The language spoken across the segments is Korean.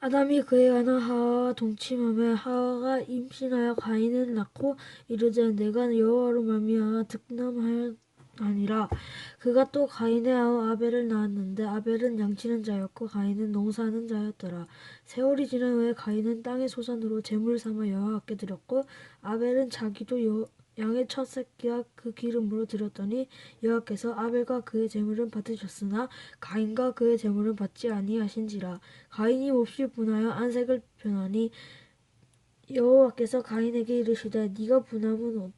아담이 그의 아내 하와와 동침하며 하와가 임신하여 가인을 낳고 이르되 내가 여호와로 말미암아 득남하였나니라. 그가 또 가인의 아우 아벨을 낳았는데 아벨은 양치는 자였고 가인은 농사하는 자였더라. 세월이 지난 후에 가인은 땅의 소산으로 제물 삼아 여호와께 드렸고 아벨은 자기도 여, 양의 첫 새끼와 그 기름으로 드렸더니 여호와께서 아벨과 그의 제물은 받으셨으나 가인과 그의 제물은 받지 아니하신지라. 가인이 몹시 분하여 안색을 변하니 여호와께서 가인에게 이르시되 네가 분함은 어,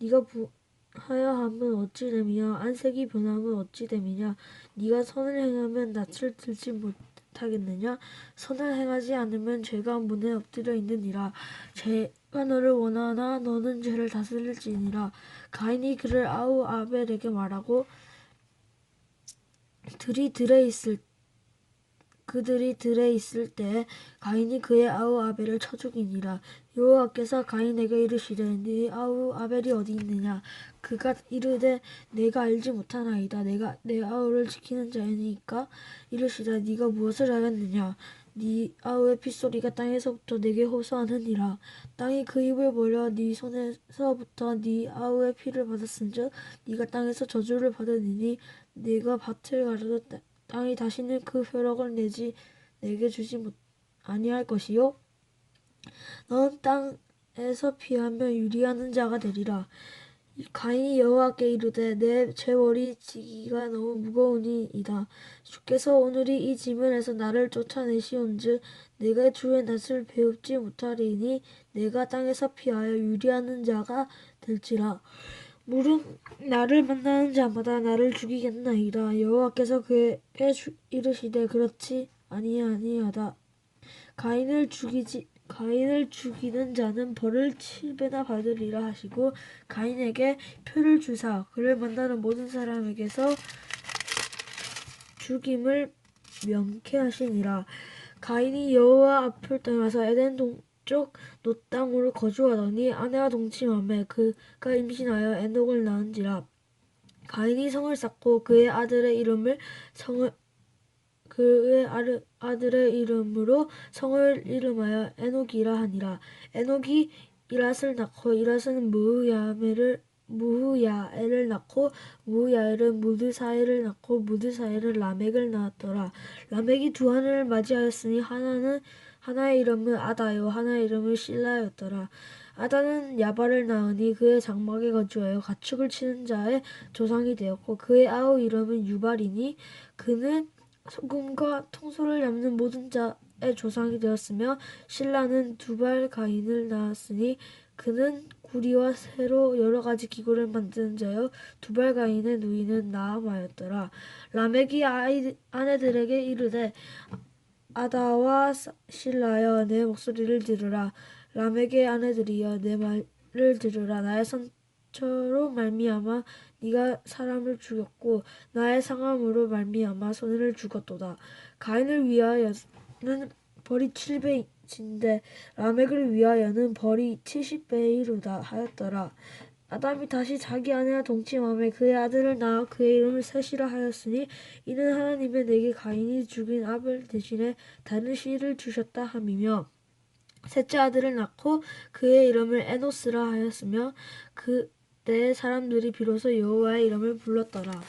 네가 부 하여 함은 어찌 됨이냐? 안색이 변함은 어찌 됨이냐? 네가 선을 행하면 낯을 들지 못 하겠느냐? 선을 행하지 않으면 죄가 문에 엎드려 있느니라. 죄가 너를 원하나 너는 죄를 다스릴지니라. 가인이 그를 아우 아벨에게 말하고 들이 들에 있을 그들이 들에 있을 때 가인이 그의 아우 아벨을 쳐 죽이니라. 여호와께서 가인에게 이르시되 네 아우 아벨이 어디 있느냐? 그가 이르되 내가 알지 못하나이다. 내가 내 아우를 지키는 자이니까 이르시되 네가 무엇을 하였느냐? 네 아우의 핏소리가 땅에서부터 내게 호소하느니라. 땅이 그 입을 벌려 네 손에서부터 네 아우의 피를 받았은즉 네가 땅에서 저주를 받으니 네가 밭을 가려도 땅이 다시는 그 벼락을 내지 내게 주지 못 아니할 것이요? 너는 땅에서 피하며 유리하는 자가 되리라. 가인이 여호와께 이르되 내 죄월이 지기가 너무 무거우니이다. 주께서 오늘이 이 지면에서 나를 쫓아내시온즉 내가 주의 낯을 배웁지 못하리니 내가 땅에서 피하여 유리하는 자가 될지라 물은 나를 만나는 자마다 나를 죽이겠나이다. 여호와께서 그에게 이르시되 그렇지 아니아니하다. 가인을 죽이지 가인을 죽이는 자는 벌을 칠배나 받으리라 하시고 가인에게 표를 주사 그를 만나는 모든 사람에게서 죽임을 명쾌하시니라. 가인이 여호와 앞을 떠나서 에덴 동 쪽 노땅으로 거주하더니 아내와 동침하며 그가 임신하여 에녹을 낳은지라 가인이 성을 쌓고 그의 아들의 이름을 성을 그의 아르, 아들의 이름으로 성을 이름하여 에녹이라 하니라. 에녹이 이랏을 낳고 이랏은 무야메를 무야엘을 낳고 무야엘은 무드사엘을 낳고 무드사엘은 라멕을 낳았더라 라멕이 두 하늘을 맞이하였으니 하나는 하나의 이름은 아다요 하나의 이름은 실라였더라. 아다는 야발을 낳으니 그의 장막에 거주하여 가축을 치는 자의 조상이 되었고 그의 아우 이름은 유발이니 그는 소금과 통소를 잡는 모든 자의 조상이 되었으며 신라는 두발 가인을 낳았으니 그는 구리와 새로 여러 가지 기구를 만드는 자여 두발 가인의 누이는 나아마였더라. 라멕이 아이, 아내들에게 이르되 아다와 신라여 내 목소리를 들으라. 라멕의 아내들이여 내 말을 들으라. 나의 선 처로 말미암아 네가 사람을 죽였고 나의 상함으로 말미암아 손해를 죽었도다. 가인을 위하여는 벌이 7배인데 라멕을 위하여는 벌이 70배이로다 하였더라. 아담이 다시 자기 아내와 동침함에 그의 아들을 낳아 그의 이름을 셋이라 하였으니 이는 하나님의 내게 가인이 죽인 아벨 대신에 다른 씨를 주셨다 함이며 셋째 아들을 낳고 그의 이름을 에노스라 하였으며 그 때 사람들이 비로소 여호와의 이름을 불렀더라.